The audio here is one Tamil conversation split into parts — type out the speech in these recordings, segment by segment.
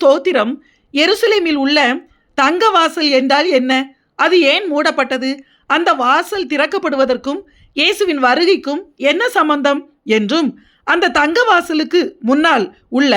ஸ்தோத்திரம். எருசலேமில் உள்ள தங்க வாசல் என்றால் என்ன? அது ஏன் மூடப்பட்டது? அந்த வாசல் திறக்கப்படுவதற்கும் இயேசுவின் வருகைக்கும் என்ன சம்பந்தம்? என்றும் அந்த தங்க வாசலுக்கு முன்னால் உள்ள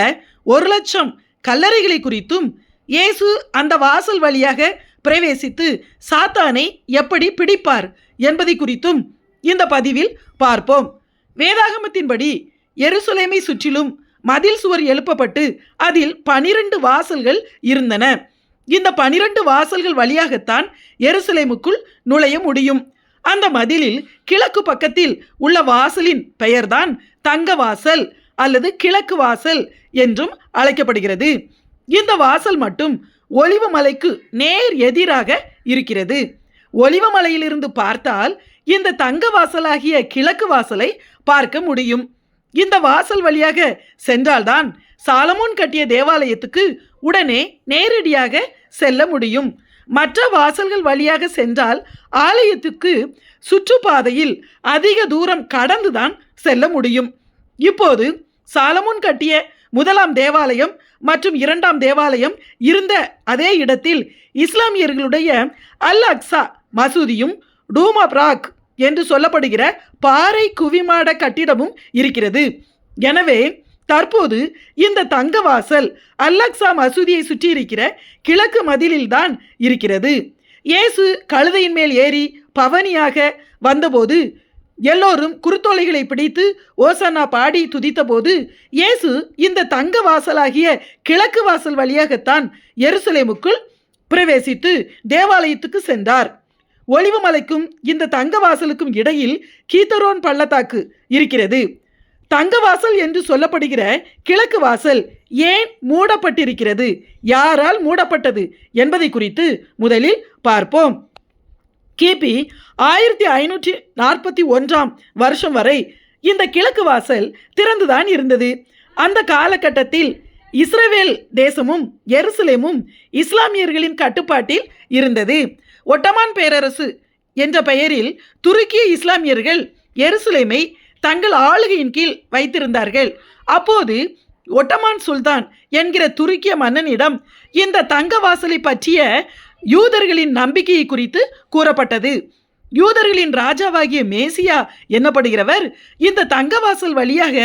ஒரு லட்சம் கல்லறைகளை குறித்தும் இயேசு அந்த வாசல் வழியாக பிரவேசித்து சாத்தானை எப்படி பிடிப்பார் என்பதை குறித்தும் இந்த பதிவில் பார்ப்போம். வேதாகமத்தின்படி எருசுலேமை சுற்றிலும் மதில் சுவர் எழுப்பப்பட்டு அதில் பனிரெண்டு வாசல்கள் இருந்தன. இந்த பனிரெண்டு வாசல்கள் வழியாகத்தான் எருசலேமுக்குள் நுழைய முடியும். அந்த மதிலில் கிழக்கு பக்கத்தில் உள்ள வாசலின் பெயர்தான் தங்க வாசல் அல்லது கிழக்கு வாசல் என்றும் அழைக்கப்படுகிறது. இந்த வாசல் மட்டும் ஒலிவ மலைக்கு நேர் எதிராக இருக்கிறது. ஒளிவமலையிலிருந்து பார்த்தால் இந்த தங்க வாசலாகிய கிழக்கு வாசலை பார்க்க முடியும். இந்த வாசல் வழியாக சென்றால்தான் சாலமோன் கட்டிய தேவாலயத்துக்கு உடனே நேரடியாக செல்ல முடியும். மற்ற வாசல்கள் வழியாக சென்றால் ஆலயத்துக்கு சுற்றுப்பாதையில் அதிக தூரம் கடந்துதான் செல்ல முடியும். இப்போது சாலமோன் கட்டிய முதலாம் தேவாலயம் மற்றும் இரண்டாம் தேவாலயம் இருந்த அதே இடத்தில் இஸ்லாமியர்களுடைய அல் அக்ஸா மசூதியும் டூமா பிராக் என்று சொல்லப்படுகிற பாறை குவிமாட கட்டிடமும் இருக்கிறது. எனவே தற்போது இந்த தங்க வாசல் அல்லக்ஸா மசூதியை சுற்றி இருக்கிற கிழக்கு மதிலில்தான் இருக்கிறது. இயேசு கழுதையின் மேல் ஏறி பவனியாக வந்தபோது எல்லோரும் குருத்தோலைகளை பிடித்து ஓசன்னா பாடி துதித்தபோது இயேசு இந்த தங்க வாசலாகிய கிழக்கு வாசல் வழியாகத்தான் எருசலேமுக்குள் பிரவேசித்து தேவாலயத்துக்கு சென்றார். ஒளிவுமலைக்கும் இந்த தங்க வாசலுக்கும் இடையில் கீத்தரோன் பள்ளத்தாக்கு இருக்கிறது. தங்கவாசல் என்று சொல்லப்படுகிற கிழக்கு வாசல் ஏன் மூடப்பட்டிருக்கிறது? யாரால் மூடப்பட்டது என்பதை குறித்து முதலில் பார்ப்போம். கிபி ஆயிரத்தி ஐநூற்றி நாற்பத்தி ஒன்றாம் வருஷம் வரை இந்த கிழக்கு வாசல் திறந்துதான் இருந்தது. அந்த காலகட்டத்தில் இஸ்ரேவேல் தேசமும் எருசலேமும் இஸ்லாமியர்களின் கட்டுப்பாட்டில் இருந்தது. ஒட்டமான் பேரரசு என்ற பெயரில் துருக்கிய இஸ்லாமியர்கள் எருசலேமை தங்கள் ஆளுகையின் கீழ் வைத்திருந்தார்கள். அப்போது ஒட்டமான் சுல்தான் என்கிற துருக்கிய மன்னனிடம் இந்த தங்க வாசலை பற்றிய யூதர்களின் நம்பிக்கையை குறித்து கூறப்பட்டது. யூதர்களின் ராஜாவாகிய மேசியா என்னப்படுகிறவர்? இந்த தங்கவாசல் வழியாக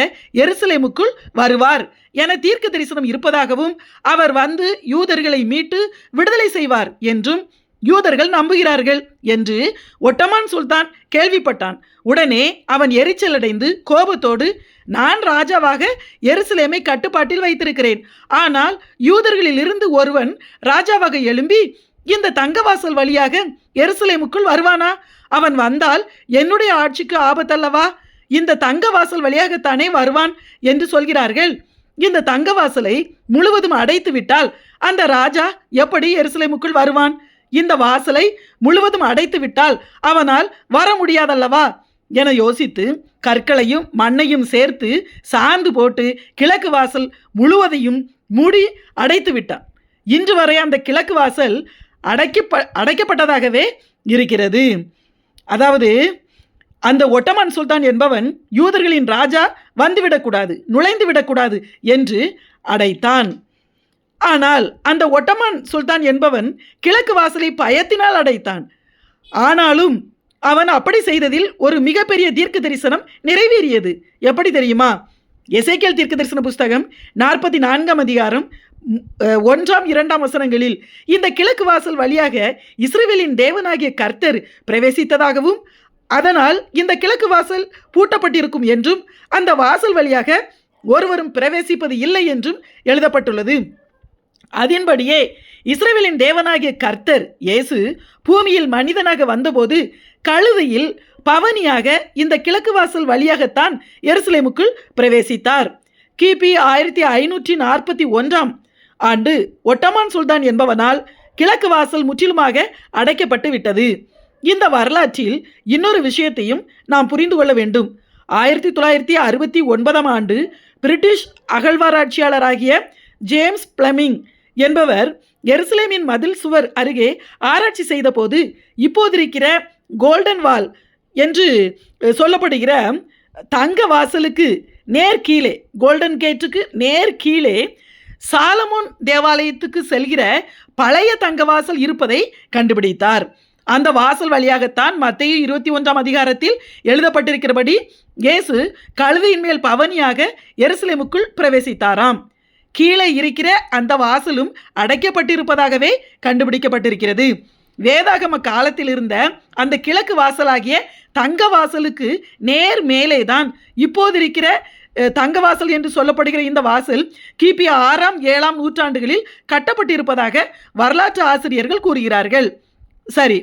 எருசலேமுக்குள் வருவார் என தீர்க்க தரிசனம் இருப்பதாகவும் அவர் வந்து யூதர்களை மீட்டு விடுதலை செய்வார் என்றும் யூதர்கள் நம்புகிறார்கள் என்று ஒட்டமான் சுல்தான் கேள்விப்பட்டான். உடனே அவன் எரிச்சலடைந்து கோபத்தோடு நான் ராஜாவாக எருசலேமை கட்டுப்பாட்டில் வைத்திருக்கிறேன். ஆனால் யூதர்களிலிருந்து ஒருவன் ராஜாவாக எழும்பி இந்த தங்கவாசல் வழியாக எருசலேமுக்குள் வருவானா? அவன் வந்தால் என்னுடைய ஆட்சிக்கு ஆபத்தல்லவா? இந்த தங்கவாசல் வழியாகத்தானே வருவான்? என்று சொல்கிறார்கள். இந்த தங்கவாசலை முழுவதும் அடைத்து விட்டால் அந்த ராஜா எப்படி எருசலேமுக்குள் வருவான்? இந்த வாசலை முழுவதும் அடைத்து விட்டால் அவனால் வர முடியாதல்லவா? என யோசித்து கற்களையும் மண்ணையும் சேர்த்து சாந்து போட்டு கிழக்கு வாசல் முழுவதையும் மூடி அடைத்து விட்டான். இன்று வரை அந்த கிழக்கு வாசல் அடைக்கப்ப அடைக்கப்பட்டதாகவே இருக்கிறது. அதாவது அந்த ஒட்டமான் சுல்தான் என்பவன் யூதர்களின் ராஜா வந்துவிடக்கூடாது நுழைந்து விடக்கூடாது என்று அடைத்தான். ஆனால் அந்த ஒட்டமான் சுல்தான் என்பவன் கிழக்கு வாசலை பயத்தினால் அடைத்தான். ஆனாலும் அவன் அப்படி செய்ததில் ஒரு மிகப்பெரிய தீர்க்க தரிசனம் நிறைவேறியது. எப்படி தெரியுமா? எசைக்கேல் தீர்க்க தரிசன புஸ்தகம் நாற்பத்தி நான்காம் அதிகாரம் ஒன்றாம் இரண்டாம் வசனங்களில் இந்த கிழக்கு வாசல் வழியாக இஸ்ரேலின் தேவனாகிய கர்த்தர் பிரவேசித்ததாகவும் அதனால் இந்த கிழக்கு வாசல் பூட்டப்பட்டிருக்கும் என்றும் அந்த வாசல் வழியாக ஒருவரும் பிரவேசிப்பது இல்லை என்றும் எழுதப்பட்டுள்ளது. அதன்படியே இஸ்ரேலின் தேவனாகிய கர்த்தர் இயேசு பூமியில் மனிதனாக வந்தபோது கழுதையில் பவனியாக இந்த கிழக்கு வாசல் வழியாகத்தான் எருசலேமுக்குள் பிரவேசித்தார். கிபி ஆயிரத்தி ஐநூற்றி நாற்பத்தி ஒன்றாம் ஆண்டு ஒட்டமான் சுல்தான் என்பவனால் கிழக்கு வாசல் முற்றிலுமாக அடைக்கப்பட்டு விட்டது. இந்த வரலாற்றில் இன்னொரு விஷயத்தையும் நாம் புரிந்து கொள்ள வேண்டும். ஆயிரத்தி தொள்ளாயிரத்தி அறுபத்தி ஒன்பதாம் ஆண்டு பிரிட்டிஷ் அகழ்வாராய்ச்சியாளராகிய ஜேம்ஸ் பிளமிங் என்பவர் எருசலேமின் மதில் சுவர் அருகே ஆராய்ச்சி செய்தபோது இப்போதிருக்கிற கோல்டன் வால் என்று சொல்லப்படுகிற தங்க வாசலுக்கு நேர் கீழே கோல்டன் கேட்டுக்கு நேர் கீழே சாலமோன் தேவாலயத்துக்கு செல்கிற பழைய தங்க வாசல் இருப்பதை கண்டுபிடித்தார். அந்த வாசல் வழியாகத்தான் மத்திய இருபத்தி ஒன்றாம் அதிகாரத்தில் எழுதப்பட்டிருக்கிறபடி இயேசு கழுதையின் மேல் பவனியாக எருசலேமுக்குள் பிரவேசித்தாராம். கீழே இருக்கிற அந்த வாசலும் அடைக்கப்பட்டிருப்பதாகவே கண்டுபிடிக்கப்பட்டிருக்கிறது. வேதாகம காலத்தில் இருந்த அந்த கிழக்கு வாசலாகிய தங்க வாசலுக்கு நேர் மேலே தான் இப்போது இருக்கிற தங்க வாசல் என்று சொல்லப்படுகிற இந்த வாசல் கிபி ஆறாம் ஏழாம் நூற்றாண்டுகளில் கட்டப்பட்டிருப்பதாக வரலாற்று ஆசிரியர்கள் கூறுகிறார்கள். சரி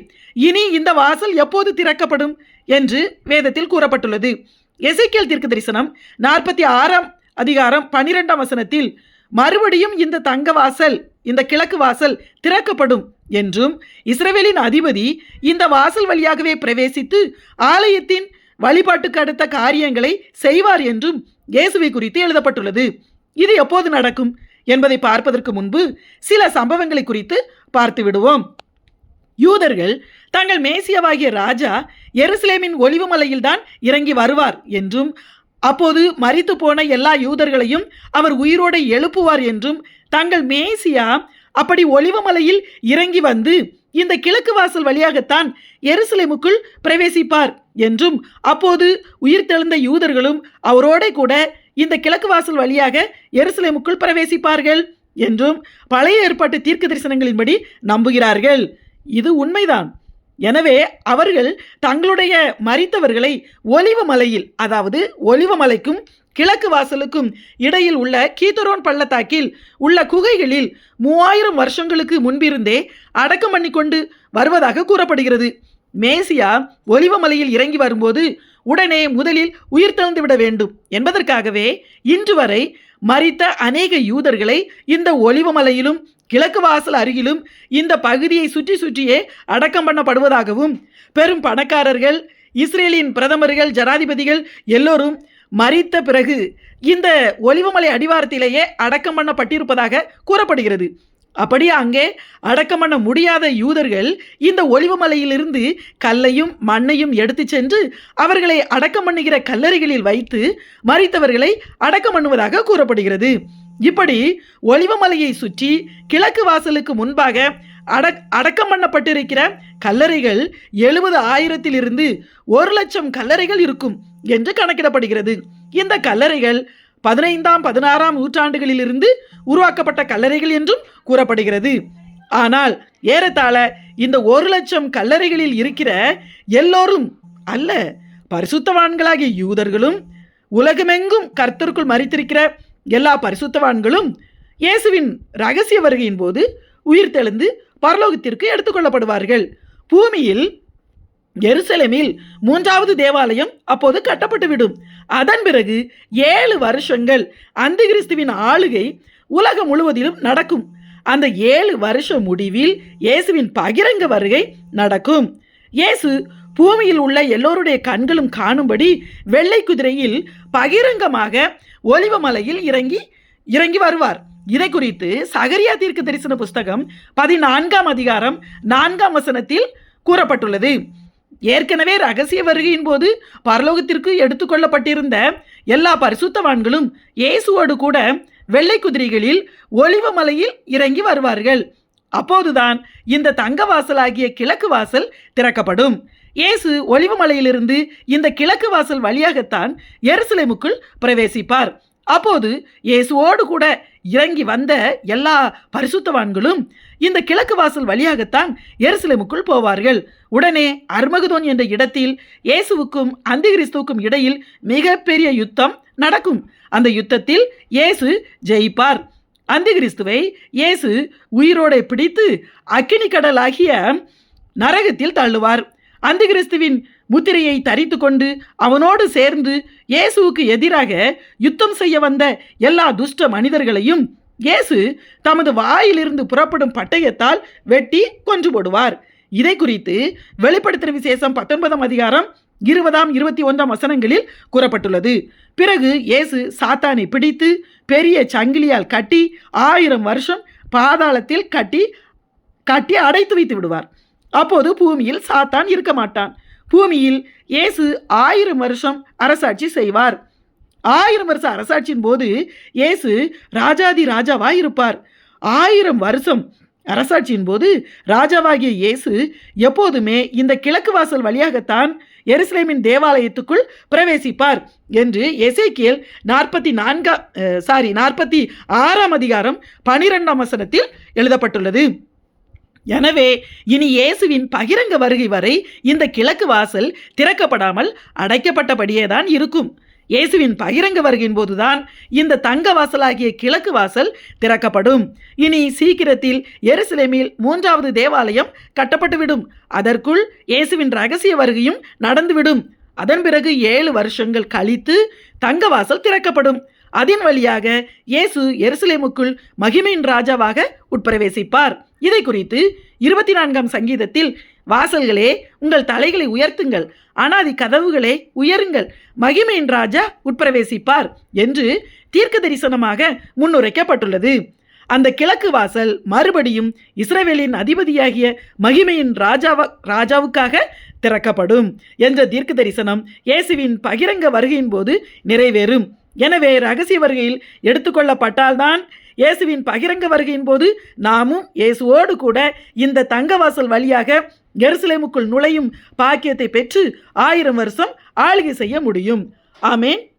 இனி இந்த வாசல் எப்போது திறக்கப்படும் என்று வேதத்தில் கூறப்பட்டுள்ளது. எசேக்கியேல் தீர்க்க தரிசனம் நாற்பத்தி ஆறாம் அதிகாரம் பனிரெண்டாம் வசனத்தில் மறுபடியும் இந்த தங்க வாசல் இந்த கிழக்கு வாசல் திறக்கப்படும் என்றும் இஸ்ரேலின் அதிபதி இந்த வாசல் வழியாகவே பிரவேசித்து ஆலயத்தின் வழிபாட்டுக்கு அடுத்த காரியங்களை செய்வார் என்றும் இயேசுவை குறித்து எழுதப்பட்டுள்ளது. இது எப்போது நடக்கும் என்பதை பார்ப்பதற்கு முன்பு சில சம்பவங்களை குறித்து பார்த்து விடுவோம். யூதர்கள் தங்கள் மேசியாவாகிய ராஜா எருசலேமின் ஒலிவு மலையில்தான் இறங்கி வருவார் என்றும் அப்போது மறித்து போன எல்லா யூதர்களையும் அவர் உயிரோடு எழுப்புவார் என்றும் தங்கள் மேசியா அப்படி ஒளிவமலையில் இறங்கி வந்து இந்த கிழக்கு வாசல் வழியாகத்தான் எருசலேமுக்குள் பிரவேசிப்பார் என்றும் அப்போது உயிர்த்தெழுந்த யூதர்களும் அவரோட கூட இந்த கிழக்கு வாசல் வழியாக எருசலேமுக்குள் பிரவேசிப்பார்கள் என்றும் பழைய ஏற்பாட்டு தீர்க்க தரிசனங்களின்படி நம்புகிறார்கள். இது உண்மைதான். எனவே அவர்கள் தங்களுடைய மறித்தவர்களை ஒலிவ மலையில் அதாவது ஒலிவ மலைக்கும் கிழக்கு வாசலுக்கும் இடையில் உள்ள கீதரோன் பள்ளத்தாக்கில் உள்ள குகைகளில் மூவாயிரம் வருஷங்களுக்கு முன்பிருந்தே அடக்கம் பண்ணி கொண்டு வருவதாக கூறப்படுகிறது. மேசியா ஒலிவ மலையில் இறங்கி வரும்போது உடனே முதலில் உயிர் தழுந்து விட வேண்டும் என்பதற்காகவே இன்று வரை மறித்த அநேக யூதர்களை இந்த ஒலிவ மலையிலும் கிழக்கு வாசல் அருகிலும் இந்த பகுதியை சுற்றி சுற்றியே அடக்கம் பண்ணப்படுவதாகவும் பெரும் பணக்காரர்கள் இஸ்ரேலின் பிரதமர்கள் ஜனாதிபதிகள் எல்லோரும் மறித்த பிறகு இந்த ஒலிவமலை அடிவாரத்திலேயே அடக்கம் பண்ணப்பட்டிருப்பதாக கூறப்படுகிறது. அப்படி அங்கே அடக்கம் பண்ண முடியாத யூதர்கள் இந்த ஒலிவமலையிலிருந்து கல்லையும் மண்ணையும் எடுத்து சென்று அவர்களை அடக்கம் பண்ணுகிற கல்லறைகளில் வைத்து மறித்தவர்களை அடக்கம் பண்ணுவதாக கூறப்படுகிறது. இப்படி ஒலிவமலையை சுற்றி கிழக்கு வாசலுக்கு முன்பாக அடக் அடக்கம் பண்ணப்பட்டிருக்கிற கல்லறைகள் எழுபது ஆயிரத்திலிருந்து ஒரு லட்சம் கல்லறைகள் இருக்கும் என்று கணக்கிடப்படுகிறது. இந்த கல்லறைகள் பதினைந்தாம் பதினாறாம் நூற்றாண்டுகளிலிருந்து உருவாக்கப்பட்ட கல்லறைகள் என்றும் கூறப்படுகிறது. ஆனால் ஏறத்தாழ இந்த ஒரு லட்சம் கல்லறைகளில் இருக்கிற எல்லோரும் அல்ல பரிசுத்தவான்களாகிய யூதர்களும் உலகமெங்கும் கர்த்தருக்குள் மறித்திருக்கிற எல்லா பரிசுத்தவான்களும் இயேசுவின் ரகசிய வருகையின் போது உயிர்த்தெழுந்து பரலோகத்திற்கு எடுத்துக்கொள்ளப்படுவார்கள் பூமியில் எருசலேமில் மூன்றாவது தேவாலயம் அப்போது கட்டப்பட்டுவிடும். அதன் பிறகு ஏழு வருஷங்கள் அந்த கிறிஸ்துவின் ஆளுகை உலகம் முழுவதிலும் நடக்கும். அந்த ஏழு வருஷ முடிவில் இயேசுவின் பகிரங்க வருகை நடக்கும். இயேசு பூமியில் உள்ள எல்லோருடைய கண்களும் காணும்படி வெள்ளை குதிரையில் பகிரங்கமாக ஒலிவமலையில் இறங்கி இறங்கி வருவார். இதை குறித்து சகரியா தீர்க்க தரிசன புஸ்தகம் பதினான்காம் அதிகாரம் நான்காம் வசனத்தில் கூறப்பட்டுள்ளது. ஏற்கனவே ரகசிய வருகையின் போது பரலோகத்திற்கு எடுத்துக்கொள்ளப்பட்டிருந்த எல்லா பரிசுத்தவான்களும் இயேசுவோடு கூட வெள்ளை குதிரைகளில் ஒலிவ மலையில் இறங்கி வருவார்கள். அப்போதுதான் இந்த தங்க வாசலாகிய கிழக்கு வாசல் திறக்கப்படும். இயேசு ஒளிவுமலையிலிருந்து இந்த கிழக்கு வாசல் வழியாகத்தான் எருசலேமுக்குள் பிரவேசிப்பார். அப்போது இயேசுவோடு கூட இறங்கி வந்த எல்லா பரிசுத்தவான்களும் இந்த கிழக்கு வாசல் வழியாகத்தான் எருசலேமுக்குள் போவார்கள். உடனே அர்மகுதோன் என்ற இடத்தில் இயேசுவுக்கும் அந்திகிறிஸ்துவுக்கும் இடையில் மிகப்பெரிய யுத்தம் நடக்கும். அந்த யுத்தத்தில் இயேசு ஜெயிப்பார். அந்திகிறிஸ்துவை இயேசு உயிரோடை பிடித்து அக்கினி கடலாகிய நரகத்தில் தள்ளுவார். அந்த கிறிஸ்துவின் முத்திரையை தரித்து கொண்டு அவனோடு சேர்ந்து இயேசுவுக்கு எதிராக யுத்தம் செய்ய வந்த எல்லா துஷ்ட மனிதர்களையும் இயேசு தமது வாயிலிருந்து புறப்படும் பட்டயத்தால் வெட்டி கொன்று போடுவார். இதை குறித்து வெளிப்படுத்தின விசேஷம் பத்தொன்பதாம் அதிகாரம் இருபதாம் இருபத்தி ஒன்றாம் வசனங்களில் கூறப்பட்டுள்ளது. பிறகு இயேசு சாத்தானை பிடித்து பெரிய சங்கிலியால் கட்டி ஆயிரம் வருஷம் பாதாளத்தில் கட்டி கட்டி அடைத்து வைத்து விடுவார். அப்போது பூமியில் சாத்தான் இருக்க மாட்டான். பூமியில் இயேசு ஆயிரம் வருஷம் அரசாட்சி செய்வார். ஆயிரம் வருஷ அரசாட்சியின் போது இயேசு ராஜாதி ராஜாவாக இருப்பார். ஆயிரம் வருஷம் அரசாட்சியின் போது ராஜாவாகிய இயேசு எப்போதுமே இந்த கிழக்கு வாசல் வழியாகத்தான் எருசலேமின் தேவாலயத்துக்குள் பிரவேசிப்பார் என்று எசேக்கியல் நாற்பத்தி நான்கா சாரி நாற்பத்தி ஆறாம் அதிகாரம் பனிரெண்டாம் வசனத்தில் எழுதப்பட்டுள்ளது. எனவே இனி இயேசுவின் பகிரங்க வருகை வரை இந்த கிழக்கு வாசல் திறக்கப்படாமல் அடைக்கப்பட்டபடியே தான் இருக்கும். இயேசுவின் பகிரங்க வருகையின் போதுதான் இந்த தங்க வாசலாகிய கிழக்கு வாசல் திறக்கப்படும். இனி சீக்கிரத்தில் எருசலேமில் மூன்றாவது தேவாலயம் கட்டப்பட்டுவிடும். அதற்குள் இயேசுவின் ரகசிய வருகையும் நடந்துவிடும். அதன் பிறகு ஏழு வருஷங்கள் கழித்து தங்க வாசல் திறக்கப்படும். அதன் வழியாக இயேசு எருசலேமுக்குள் மகிமையின் ராஜாவாக உட்பிரவேசிப்பார். இதை குறித்து இருபத்தி நான்காம் சங்கீதத்தில் வாசல்களே உங்கள் தலைகளை உயர்த்துங்கள் அனாதி கதவுகளே உயருங்கள் மகிமையின் ராஜா உட்பிரவேசிப்பார் என்று தீர்க்க தரிசனமாக முன்னுரைக்கப்பட்டுள்ளது. அந்த கிழக்கு வாசல் மறுபடியும் இஸ்ரேவேலின் அதிபதியாகிய மகிமையின் ராஜாவ ராஜாவுக்காக திறக்கப்படும் என்ற தீர்க்க தரிசனம் இயேசுவின் பகிரங்க வருகையின் போது நிறைவேறும். எனவே ரகசிய வருகையில் எடுத்துக்கொள்ளப்பட்டால்தான் இயேசுவின் பகிரங்க வருகையின் போது நாமும் இயேசுவோடு கூட இந்த தங்கவாசல் வழியாக எருசலேமுக்குள் நுழையும் பாக்கியத்தை பெற்று ஆயிரம் வருஷம் ஆளுகை செய்ய முடியும். ஆமேன்.